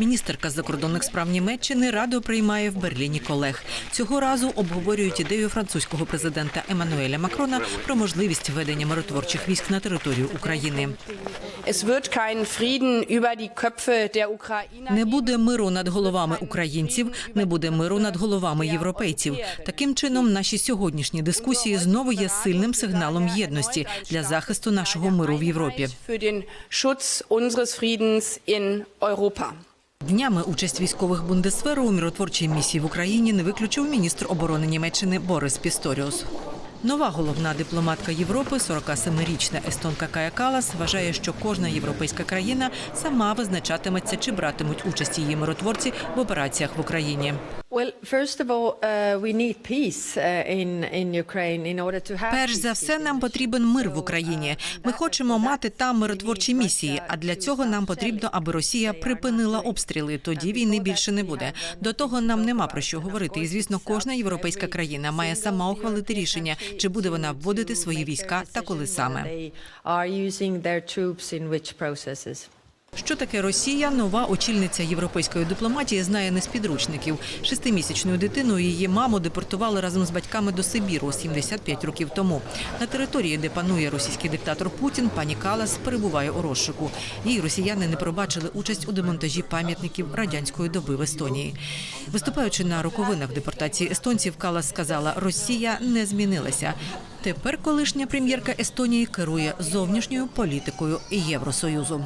Міністерка закордонних справ Німеччини радо приймає в Берліні колег. Цього разу обговорюють ідею французького президента Еммануеля Макрона про можливість введення миротворчих військ на територію України. Не буде миру над головами українців, не буде миру над головами європейців. Таким чином, наші сьогоднішні дискусії знову є сильним сигналом єдності для захисту нашого миру в Європі. Schutz unseres Friedens in Europa. Днями участь військових бундесферу у міротворчій місії в Україні не виключив міністр оборони Німеччини Борис Пісторіус. Нова головна дипломатка Європи, 47-річна естонка Кая Калас, вважає, що кожна європейська країна сама визначатиметься, чи братимуть участь її миротворці в операціях в Україні. Uh, uh. Перш за все, нам потрібен мир в Україні. Ми хочемо мати там миротворчі місії. А для цього нам потрібно, аби Росія припинила обстріли. Тоді війни більше не буде. До того нам нема про що говорити. І звісно, кожна європейська країна має сама ухвалити рішення, чи буде вона вводити свої війська та коли саме. Що таке Росія? Нова очільниця європейської дипломатії знає не з підручників. Шестимісячною дитиною її маму депортували разом з батьками до Сибіру 75 років тому. На території, де панує російський диктатор Путін, пані Калас перебуває у розшуку. Їй росіяни не пробачили участь у демонтажі пам'ятників радянської доби в Естонії. Виступаючи на роковинах депортації естонців, Калас сказала: Росія не змінилася. Тепер колишня прем'єрка Естонії керує зовнішньою політикою Євросоюзу.